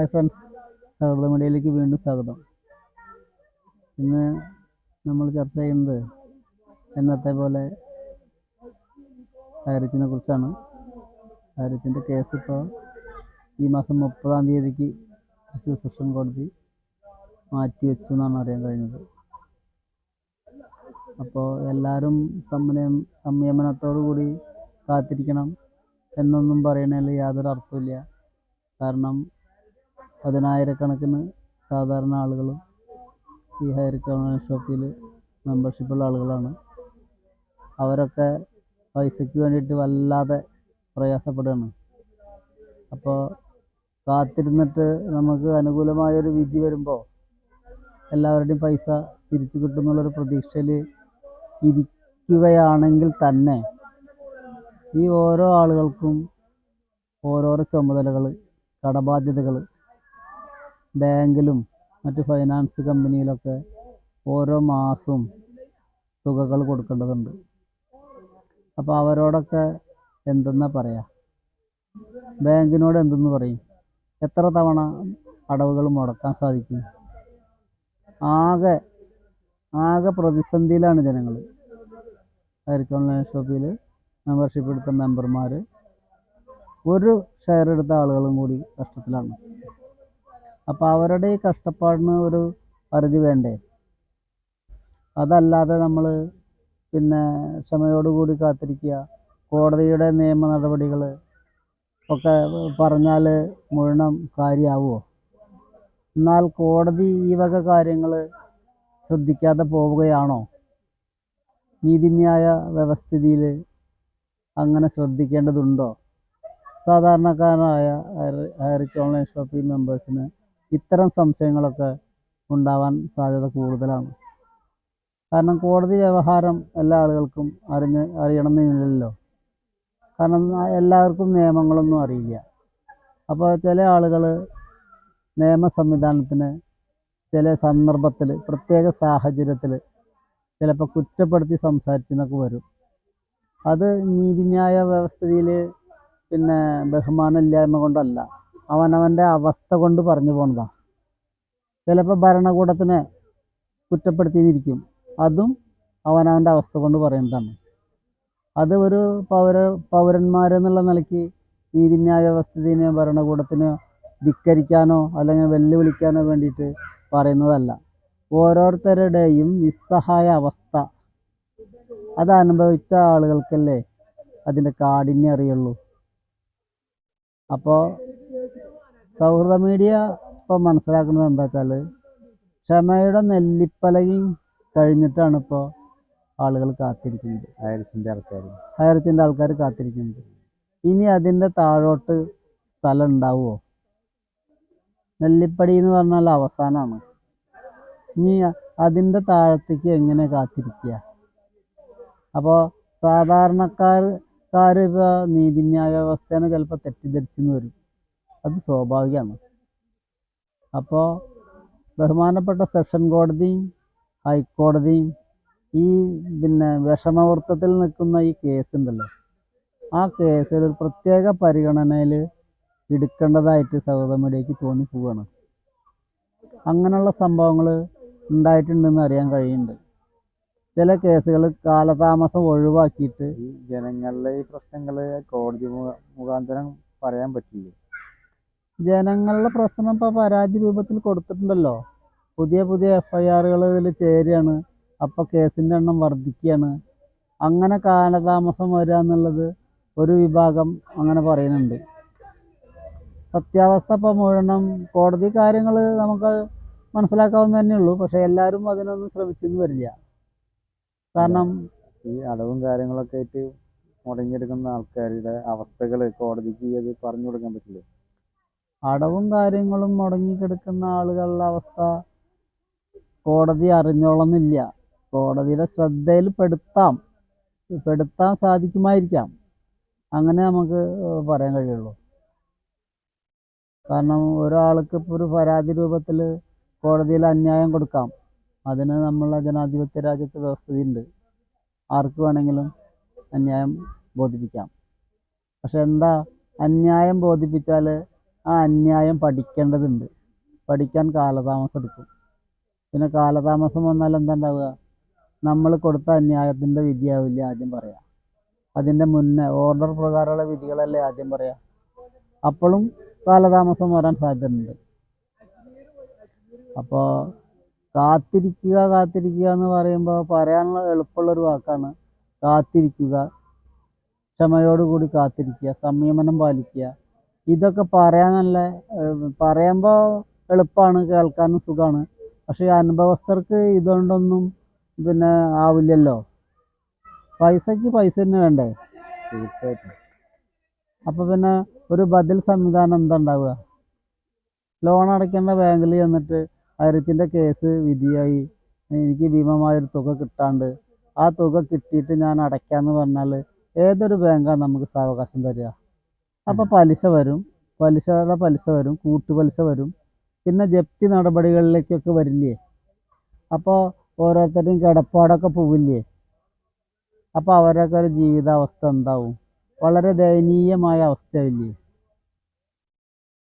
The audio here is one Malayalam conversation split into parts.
ഹായ് ഫ്രണ്ട്സ് സൗഹൃദ മീഡിയയിലേക്ക് വീണ്ടും സ്വാഗതം. ഇന്ന് നമ്മൾ ചർച്ച ചെയ്യുന്നത് എന്നത്തെ പോലെ ഹാരിസിനെ കുറിച്ചാണ്. ഹാരിസിന്റെ കേസ് ഇപ്പോൾ ഈ മാസം മുപ്പതാം തീയതിക്ക് തൃശ്ശൂർ സെഷൻ കോടതി മാറ്റി വെച്ചു എന്നാണ് അറിയാൻ കഴിഞ്ഞത്. അപ്പോൾ എല്ലാവരും സംയം സംയമനത്തോടു കൂടി കാത്തിരിക്കണം എന്നൊന്നും പറയണതിൽ യാതൊരു അർത്ഥമില്ല കാരണം പതിനായിരക്കണക്കിന് സാധാരണ ആളുകളും ഈ ഹയർ ഓൺലൈൻ ഷോപ്പിൽ മെമ്പർഷിപ്പുള്ള ആളുകളാണ്. അവരൊക്കെ പൈസയ്ക്ക് വേണ്ടിയിട്ട് വല്ലാതെ പ്രയാസപ്പെടുകയാണ്. അപ്പോൾ കാത്തിരുന്നിട്ട് നമുക്ക് അനുകൂലമായൊരു വിധി വരുമ്പോൾ എല്ലാവരുടെയും പൈസ തിരിച്ചു കിട്ടുമെന്നുള്ളൊരു പ്രതീക്ഷയിൽ ഇരിക്കുകയാണെങ്കിൽ തന്നെ ഈ ഓരോ ആളുകൾക്കും ഓരോരോ ചുമതലകൾ കടബാധ്യതകൾ ബാങ്കിലും മറ്റ് ഫൈനാൻസ് കമ്പനിയിലൊക്കെ ഓരോ മാസവും തുകകൾ കൊടുക്കേണ്ടതുണ്ട്. അപ്പോൾ അവരോടൊക്കെ എന്തെന്നാ പറയാ? ബാങ്കിനോട് എന്തെന്ന് പറയും? എത്ര തവണ അടവുകൾ മുടക്കാൻ സാധിക്കും? ആകെ ആകെ പ്രതിസന്ധിയിലാണ് ജനങ്ങൾ. ഹരിച്ച് ഓൺലൈൻ ഷോപ്പിൽ മെമ്പർഷിപ്പ് എടുത്ത മെമ്പർമാർ ഒരു ഷെയർ എടുത്ത ആളുകളും കൂടി കഷ്ടത്തിലാണ് അപ്പോൾ അവരുടെ ഈ കഷ്ടപ്പാടിന് ഒരു പരിധി വേണ്ടേ? അതല്ലാതെ നമ്മൾ പിന്നെ ക്ഷമയോടുകൂടി കാത്തിരിക്കുക. കോടതിയുടെ നിയമ നടപടികൾ ഒക്കെ പറഞ്ഞാൽ മുഴുവൻ കാര്യമാവുമോ എന്നാൽ കോടതി ഈ വക കാര്യങ്ങൾ ശ്രദ്ധിക്കാതെ പോവുകയാണോ? നീതിന്യായ വ്യവസ്ഥിതിയിൽ അങ്ങനെ ശ്രദ്ധിക്കേണ്ടതുണ്ടോ? സാധാരണക്കാരനായ ഹയറിച്ച് ഓൺലൈൻ ഷോപ്പിംഗ് മെമ്പേഴ്സിന് ഇത്തരം സംശയങ്ങളൊക്കെ ഉണ്ടാവാൻ സാധ്യത കൂടുതലാണ്. കാരണം കോടതി വ്യവഹാരം എല്ലാ ആളുകൾക്കും അറിഞ്ഞ് അറിയണമെന്നില്ലല്ലോ കാരണം എല്ലാവർക്കും നിയമങ്ങളൊന്നും അറിയില്ല. അപ്പോൾ ചില ആളുകൾ നിയമ സംവിധാനത്തിന് ചില സന്ദർഭത്തിൽ പ്രത്യേക സാഹചര്യത്തിൽ ചിലപ്പോൾ കുറ്റപ്പെടുത്തി സംസാരിച്ചെന്നൊക്കെ വരും. അത് നീതിന്യായ വ്യവസ്ഥയിൽ പിന്നെ ബഹുമാനമില്ലായ്മ കൊണ്ടല്ല. അവനവന്റെ അവസ്ഥ കൊണ്ട് പറഞ്ഞു പോണതാണ് ചിലപ്പോൾ ഭരണകൂടത്തിനെ കുറ്റപ്പെടുത്തിയിരിക്കും. അതും അവനവന്റെ അവസ്ഥ കൊണ്ട് പറയുന്നതാണ്. അത് ഒരു പൗര പൗരന്മാരെന്നുള്ള നിലയ്ക്ക് നീതിന്യായ വ്യവസ്ഥിതിനെ ഭരണകൂടത്തിനെ ധിക്കരിക്കാനോ അല്ലെങ്കിൽ വെല്ലുവിളിക്കാനോ വേണ്ടിയിട്ട് പറയുന്നതല്ല. ഓരോരുത്തരുടെയും നിസ്സഹായ അവസ്ഥ. അത് അനുഭവിച്ച ആളുകൾക്കല്ലേ അതിന്റെ കാഠിന്യം അറിയുള്ളൂ. അപ്പോൾ സൗഹൃദ മീഡിയ ഇപ്പം മനസ്സിലാക്കുന്നത് എന്താ വെച്ചാൽ ക്ഷമയുടെ നെല്ലിപ്പലകയും കഴിഞ്ഞിട്ടാണ് ഇപ്പോൾ ആളുകൾ കാത്തിരിക്കുന്നത്. ഹയർസിന്റെ ആൾക്കാർ ഹയർസിന്റെ ആൾക്കാർ കാത്തിരിക്കുന്നത്. ഇനി അതിന്റെ താഴോട്ട് സ്ഥലം ഉണ്ടാവുമോ നെല്ലിപ്പടി എന്ന് പറഞ്ഞാൽ അവസാനമാണ് ഇനി അതിന്റെ താഴത്തേക്ക് എങ്ങനെ കാത്തിരിക്കുക? അപ്പോൾ സാധാരണക്കാർക്കാർ ഇപ്പോൾ നീതിന്യായ വ്യവസ്ഥേനെ ചിലപ്പോൾ തെറ്റിദ്ധരിച്ചെന്ന് വരും. അത് സ്വാഭാവികമാണ്. അപ്പോൾ ബഹുമാനപ്പെട്ട സെഷൻ കോടതിയും ഹൈക്കോടതിയും ഈ പിന്നെ വിഷമവൃത്തത്തിൽ നിൽക്കുന്ന ഈ കേസുണ്ടല്ലോ ആ കേസിൽ ഒരു പ്രത്യേക പരിഗണനയിൽ എടുക്കേണ്ടതായിട്ട് സൗദ തോന്നി പോവുകയാണ് അങ്ങനെയുള്ള സംഭവങ്ങൾ ഉണ്ടായിട്ടുണ്ടെന്ന് അറിയാൻ കഴിയുന്നുണ്ട്. ചില കേസുകൾ കാലതാമസം ഒഴിവാക്കിയിട്ട് ജനങ്ങളിലെ ഈ പ്രശ്നങ്ങൾ കോടതി മുഖ- മുഖാന്തരം പറയാൻ പറ്റില്ലേ? ജനങ്ങളുടെ പ്രശ്നം ഇപ്പോൾ പരാതി രൂപത്തിൽ കൊടുത്തിട്ടുണ്ടല്ലോ. പുതിയ പുതിയ എഫ് ഐ ആറുകൾ ഇതിൽ ചേരുകയാണ്. അപ്പോൾ കേസിന്റെ എണ്ണം വർദ്ധിക്കുകയാണ്. അങ്ങനെ കാലതാമസം വരിക എന്നുള്ളത് ഒരു വിഭാഗം അങ്ങനെ പറയുന്നുണ്ട്. സത്യാവസ്ഥ ഇപ്പോൾ മുഴുവൻ കോടതി കാര്യങ്ങൾ നമുക്ക് മനസ്സിലാക്കാവുന്ന തന്നെ ഉള്ളൂ. പക്ഷേ എല്ലാവരും അതിനൊന്നും ശ്രമിച്ചെന്ന് വരില്ല. കാരണം ഈ അടവും കാര്യങ്ങളൊക്കെ ആയിട്ട് മുടങ്ങിയെടുക്കുന്ന ആൾക്കാരുടെ അവസ്ഥകൾ കോടതിക്ക് അത് പറഞ്ഞു കൊടുക്കാൻ പറ്റില്ലേ? അടവും കാര്യങ്ങളും മുടങ്ങിക്കിടക്കുന്ന ആളുകളുടെ അവസ്ഥ കോടതി അറിഞ്ഞോളന്നില്ല. കോടതിയുടെ ശ്രദ്ധയിൽ പെടുത്താം. പെടുത്താൻ സാധിക്കുമായിരിക്കാം. അങ്ങനെ നമുക്ക് പറയാൻ കഴിയുള്ളൂ. കാരണം ഒരാൾക്ക് ഇപ്പോൾ ഒരു പരാതി രൂപത്തിൽ കോടതിയിൽ അന്യായം കൊടുക്കാം. അതിന് നമ്മളെ ജനാധിപത്യ രാജ്യത്ത് വ്യവസ്ഥയുണ്ട് ആർക്ക് വേണമെങ്കിലും അന്യായം ബോധിപ്പിക്കാം. പക്ഷെ എന്താ അന്യായം ബോധിപ്പിച്ചാൽ ആ അന്യായം പഠിക്കേണ്ടതുണ്ട്. പഠിക്കാൻ കാലതാമസം എടുക്കും. പിന്നെ കാലതാമസം വന്നാൽ എന്താ ഉണ്ടാവുക നമ്മൾ കൊടുത്ത അന്യായത്തിന്റെ വിധിയാവില്ല ആദ്യം പറയാം. അതിന്റെ മുന്നേ ഓർഡർ പ്രകാരമുള്ള വിധികളല്ലേ ആദ്യം പറയാം. അപ്പോഴും കാലതാമസം വരാൻ സാധ്യതയുണ്ട്. അപ്പോൾ കാത്തിരിക്കുക കാത്തിരിക്കുക എന്ന് പറയുമ്പോൾ പറയാനുള്ള എളുപ്പമുള്ളൊരു വാക്കാണ് കാത്തിരിക്കുക. ക്ഷമയോടുകൂടി കാത്തിരിക്കുക സംയമനം പാലിക്കുക. ഇതൊക്കെ പറയാൻ നല്ല പറയുമ്പോൾ എളുപ്പമാണ് കേൾക്കാനും സുഖമാണ് പക്ഷേ അനുഭവസ്ഥർക്ക് ഇതുകൊണ്ടൊന്നും പിന്നെ ആവില്ലല്ലോ. പൈസയ്ക്ക് പൈസ തന്നെ വേണ്ടേ? തീർച്ചയായിട്ടും. അപ്പോൾ പിന്നെ ഒരു ബദൽ സംവിധാനം എന്താ ഉണ്ടാവുക ലോൺ അടയ്ക്കേണ്ട ബാങ്കിൽ ചെന്നിട്ട് ഹൈറിച്ചിന്റെ കേസ് വിധിയായി എനിക്ക് ഭീമമായൊരു തുക കിട്ടാണ്ട് ആ തുക കിട്ടിയിട്ട് ഞാൻ അടയ്ക്കാന്ന് പറഞ്ഞാൽ ഏതൊരു ബാങ്കാണ് നമുക്ക് സാവകാശം തരിക? അപ്പോൾ പലിശ വരും. പലിശയുടെ പലിശ വരും. കൂട്ടു കൂട്ടുപലിശ വരും. പിന്നെ ജപ്തി നടപടികളിലേക്കൊക്കെ വരില്ലേ? അപ്പോൾ ഓരോരുത്തരുടെയും കിടപ്പാടൊക്കെ പോവില്ലേ? അപ്പോൾ അവരൊക്കെ ഒരു ജീവിതാവസ്ഥ എന്താവും? വളരെ ദയനീയമായ അവസ്ഥയാവില്ലേ?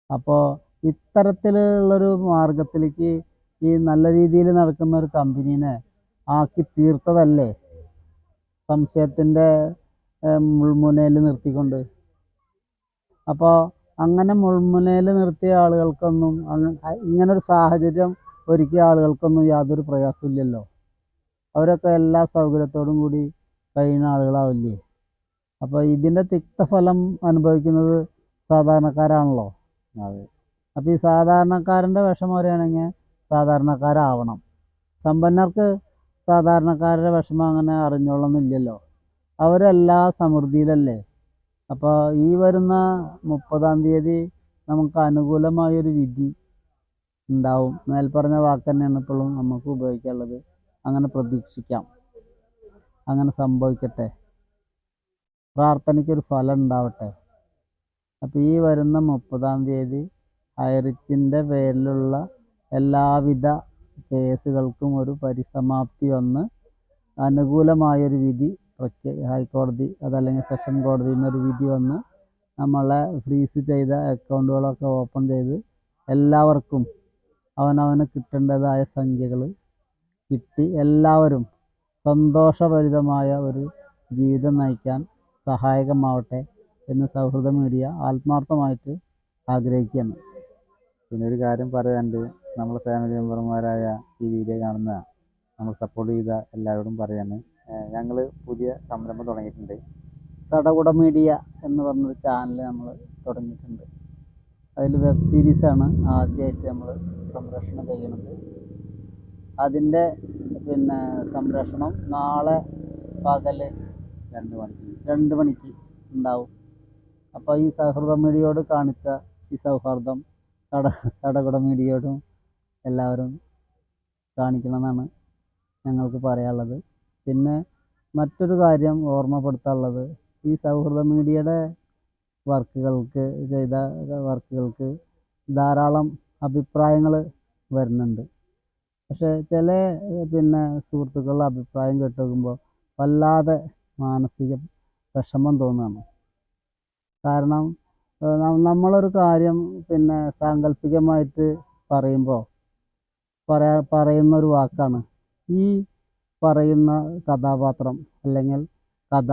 അപ്പോൾ ഇത്തരത്തിലുള്ളൊരു മാർഗത്തിലേക്ക് ഈ നല്ല രീതിയിൽ നടക്കുന്ന ഒരു കമ്പനീനെ ആക്കി തീർത്തതല്ലേ? സംശയത്തിന്റെ മുൾമുനയിൽ നിർത്തിക്കൊണ്ട്. അപ്പോൾ അങ്ങനെ മുൾമുനയിൽ നിർത്തിയ ആളുകൾക്കൊന്നും ഒരു സാഹചര്യം ഒരുക്കിയ ആളുകൾക്കൊന്നും യാതൊരു പ്രയാസമില്ലല്ലോ അവരൊക്കെ എല്ലാ സൗകര്യത്തോടും കൂടി കഴിയുന്ന ആളുകളാവില്ലേ? അപ്പോൾ ഇതിന്റെ തിക്തഫലം അനുഭവിക്കുന്നത് സാധാരണക്കാരാണല്ലോ. അതെ. അപ്പോൾ ഈ സാധാരണക്കാരന്റെ വിഷമം പറയുകയാണെങ്കിൽ സാധാരണക്കാരാവണം. സമ്പന്നർക്ക് സാധാരണക്കാരുടെ വിഷമം അങ്ങനെ അറിഞ്ഞോളന്നില്ലല്ലോ അവരെല്ലാ സമൃദ്ധിയിലല്ലേ? അപ്പോൾ ഈ വരുന്ന മുപ്പതാം തീയതി നമുക്ക് അനുകൂലമായൊരു വിധി ഉണ്ടാവും. മേൽപ്പറഞ്ഞ വാക്ക് തന്നെയാണ് ഇപ്പോഴും നമുക്ക് ഉപയോഗിക്കാനുള്ളത്. അങ്ങനെ പ്രതീക്ഷിക്കാം. അങ്ങനെ സംഭവിക്കട്ടെ. പ്രാർത്ഥനയ്ക്കൊരു ഫലം ഉണ്ടാവട്ടെ. അപ്പോൾ ഈ വരുന്ന മുപ്പതാം തീയതി ഹൈറിച്ചിന്റെ പേരിലുള്ള എല്ലാവിധ കേസുകൾക്കും ഒരു പരിസമാപ്തി വന്ന് അനുകൂലമായൊരു വിധി പ്രഖ്യാ ഹൈക്കോടതി അതല്ലെങ്കിൽ സെഷൻ കോടതിയിൽ നിന്നൊരു വിധി വന്ന് നമ്മളെ ഫ്രീസ് ചെയ്ത അക്കൗണ്ടുകളൊക്കെ ഓപ്പൺ ചെയ്ത് എല്ലാവർക്കും അവനവന് കിട്ടേണ്ടതായ സംഖ്യകൾ കിട്ടി എല്ലാവരും സന്തോഷഭരിതമായ ഒരു ജീവിതം നയിക്കാൻ സഹായകമാവട്ടെ എന്ന് സൗഹൃദ മീഡിയ ആത്മാർത്ഥമായിട്ട് ആഗ്രഹിക്കുകയാണ്. പിന്നെ ഒരു കാര്യം പറയാണ്ട് നമ്മുടെ ഫാമിലി മെമ്പർമാരായ ഈ വീഡിയോ കാണുന്ന നമ്മൾ സപ്പോർട്ട് ചെയ്ത എല്ലാവരോടും പറയാണ്. ഞങ്ങൾ പുതിയ സംരംഭം തുടങ്ങിയിട്ടുണ്ട്. സടകുട മീഡിയ എന്ന് പറഞ്ഞൊരു ചാനൽ നമ്മൾ തുടങ്ങിയിട്ടുണ്ട്. അതിൽ വെബ് സീരീസാണ് ആദ്യമായിട്ട് നമ്മൾ സംപ്രേഷണം ചെയ്യുന്നത്. അതിന്റെ പിന്നെ സംപ്രേഷണം നാളെ പകൽ രണ്ട് മണിക്ക്. രണ്ട് മണിക്ക് ഉണ്ടാവും. അപ്പോൾ ഈ സൗഹൃദ മീഡിയയോട് കാണിച്ച ഈ സൗഹാർദ്ദം സട സടകുട മീഡിയയോടും എല്ലാവരും കാണിക്കണമെന്നാണ് ഞങ്ങൾക്ക് പറയാനുള്ളത്. പിന്നെ മറ്റൊരു കാര്യം ഓർമ്മപ്പെടുത്താനുള്ളത് ഈ സൗഹൃദ മീഡിയയുടെ വർക്കുകൾക്ക് ചെയ്ത വർക്കുകൾക്ക് ധാരാളം അഭിപ്രായങ്ങൾ വരുന്നുണ്ട്. പക്ഷേ ചില പിന്നെ സുഹൃത്തുക്കളുടെ അഭിപ്രായം കേട്ട് നോക്കുമ്പോൾ വല്ലാതെ മാനസിക വിഷമം തോന്നുകയാണ്. കാരണം നമ്മളൊരു കാര്യം പിന്നെ സാങ്കല്പികമായിട്ട് പറയുമ്പോൾ പറയാ പറയുന്നൊരു വാക്കാണ് ഈ പറയുന്ന കഥാപാത്രം അല്ലെങ്കിൽ കഥ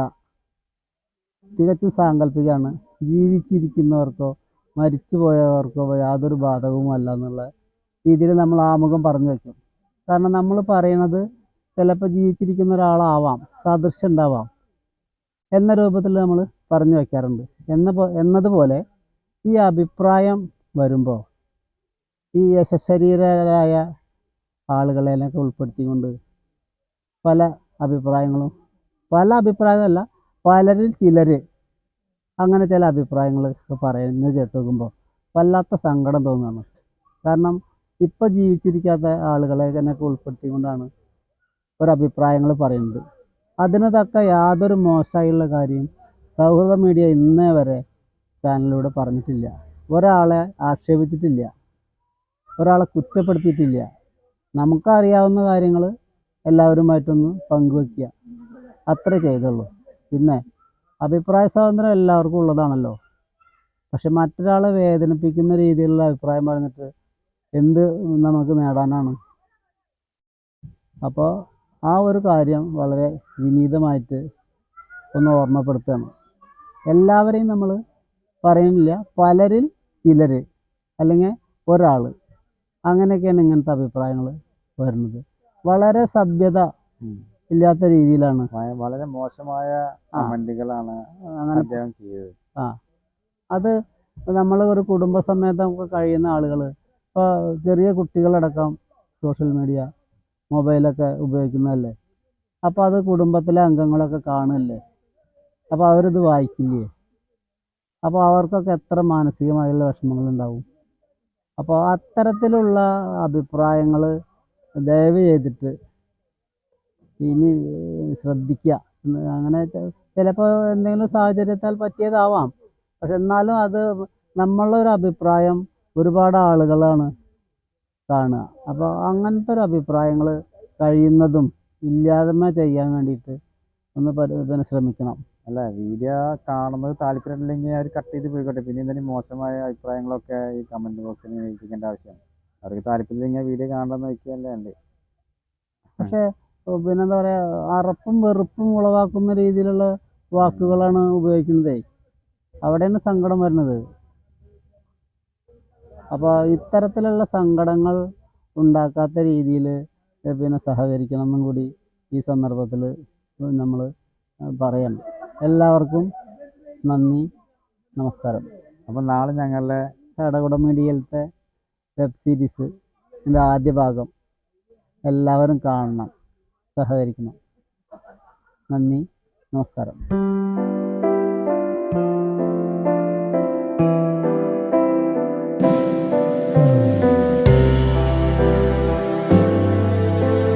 തികച്ചും സാങ്കല്പികമാണ് ജീവിച്ചിരിക്കുന്നവർക്കോ മരിച്ചു പോയവർക്കോ യാതൊരു ബാധകവുമല്ല എന്നുള്ള രീതിയിൽ നമ്മൾ ആമുഖം പറഞ്ഞു വയ്ക്കും. കാരണം നമ്മൾ പറയുന്നത് ചിലപ്പോൾ ജീവിച്ചിരിക്കുന്ന ഒരാളാവാം സാദൃശ്യം ഉണ്ടാവാം എന്ന രൂപത്തിൽ നമ്മൾ പറഞ്ഞു വയ്ക്കാറുണ്ട്. എന്ന എന്നതുപോലെ ഈ അഭിപ്രായം വരുമ്പോൾ ഈ യശശരീരരായ ആളുകളെയൊക്കെ ഉൾപ്പെടുത്തിക്കൊണ്ട് പല അഭിപ്രായങ്ങളും. പല അഭിപ്രായമല്ല പലരിൽ ചിലർ അങ്ങനെ ചില അഭിപ്രായങ്ങൾ പറയുന്നത് കേട്ട് നോക്കുമ്പോൾ വല്ലാത്ത സങ്കടം തോന്നുകയാണ്. കാരണം ഇപ്പം ജീവിച്ചിരിക്കാത്ത ആളുകളെ തന്നെ ഉൾപ്പെടുത്തിക്കൊണ്ടാണ് ഒരഭിപ്രായങ്ങൾ പറയുന്നത്. അതിന് തക്ക യാതൊരു മോശമായുള്ള കാര്യം സൗഹൃദ മീഡിയ ഇന്നേ വരെ ചാനലിലൂടെ പറഞ്ഞിട്ടില്ല. ഒരാളെ ആക്ഷേപിച്ചിട്ടില്ല. ഒരാളെ കുറ്റപ്പെടുത്തിയിട്ടില്ല. നമുക്കറിയാവുന്ന കാര്യങ്ങൾ എല്ലാവരുമായിട്ടൊന്ന് പങ്കുവെക്കുക. അത്രേ ചെയ്തുള്ളൂ. പിന്നെ അഭിപ്രായ സ്വാതന്ത്ര്യം എല്ലാവർക്കും ഉള്ളതാണല്ലോ. പക്ഷെ മറ്റൊരാളെ വേദനിപ്പിക്കുന്ന രീതിയിലുള്ള അഭിപ്രായം പറഞ്ഞിട്ട് എന്ത് നമുക്ക് നേടാനാണ്? അപ്പോൾ ആ ഒരു കാര്യം വളരെ വിനീതമായിട്ട് ഒന്ന് ഓർമ്മപ്പെടുത്തുകയാണ് എല്ലാവരെയും നമ്മൾ പറയുന്നില്ല. പലരിൽ ചിലർ അല്ലെങ്കിൽ ഒരാൾ അങ്ങനെയൊക്കെയാണ് ഇങ്ങനത്തെ അഭിപ്രായങ്ങൾ വരുന്നത്. വളരെ സഭ്യത ഇല്ലാത്ത രീതിയിലാണ്. വളരെ മോശമായ ആ. കമന്റുകളാണ് അദ്ദേഹം ചെയ്തത്. അത് നമ്മൾ ഒരു കുടുംബസമേതം നമുക്ക് കഴിയുന്ന ആളുകൾ ഇപ്പോൾ ചെറിയ കുട്ടികളടക്കം സോഷ്യൽ മീഡിയ മൊബൈലൊക്കെ ഉപയോഗിക്കുന്നതല്ലേ? അപ്പോൾ അത് കുടുംബത്തിലെ അംഗങ്ങളൊക്കെ കാണുമല്ലേ അപ്പോൾ അവരിത് വായിക്കില്ലേ? അപ്പോൾ അവർക്കൊക്കെ എത്ര മാനസികമായുള്ള വിഷമങ്ങളുണ്ടാവും? അപ്പോൾ അത്തരത്തിലുള്ള അഭിപ്രായങ്ങൾ ദയവ് ചെയ്തിട്ട് ഇനി ശ്രദ്ധിക്കുക അങ്ങനെ ചിലപ്പോൾ എന്തെങ്കിലും സാഹചര്യത്താൽ പറ്റിയതാവാം. പക്ഷെ എന്നാലും അത് നമ്മളുടെ ഒരു അഭിപ്രായം ഒരുപാട് ആളുകളാണ് കാണുക. അപ്പോൾ അങ്ങനത്തെ ഒരു അഭിപ്രായങ്ങൾ കഴിയുന്നതും ഇല്ലാതെ ചെയ്യാൻ വേണ്ടിയിട്ട് ഒന്ന് പരിവർത്തനം ശ്രമിക്കണം. അല്ല വീഡിയോ കാണുന്നത് താല്പര്യമില്ലെങ്കിൽ അവർ കട്ട് ചെയ്ത് പോയിക്കോട്ടെ. പിന്നെ എന്തെങ്കിലും മോശമായ അഭിപ്രായങ്ങളൊക്കെ ഈ കമന്റ് ബോക്സിൽ എഴുതിക്കേണ്ട ആവശ്യം അവർക്ക് താല്പര്യമില്ലെങ്കിൽ വീഡിയോ കാണണമെന്ന് വെക്കുകയല്ലേ ഉണ്ട്. പക്ഷേ പിന്നെന്താ പറയാ അറപ്പും വെറുപ്പും ഉളവാക്കുന്ന രീതിയിലുള്ള വാക്കുകളാണ് ഉപയോഗിക്കുന്നത്. അവിടെയാണ് സങ്കടം വരുന്നത്. അപ്പോൾ ഇത്തരത്തിലുള്ള സങ്കടങ്ങൾ ഉണ്ടാക്കാത്ത രീതിയിൽ പിന്നെ സഹകരിക്കണം എന്നും കൂടി ഈ സന്ദർഭത്തിൽ നമ്മൾ പറയണം. എല്ലാവർക്കും നന്ദി നമസ്കാരം. അപ്പം നാളെ ഞങ്ങളുടെ ചടകുട മീഡിയയിലത്തെ വെബ് സീരീസ് ഇതിന്റെ ആദ്യ ഭാഗം എല്ലാവരും കാണണം. സഹകരിക്കണം. നന്ദി. നമസ്കാരം.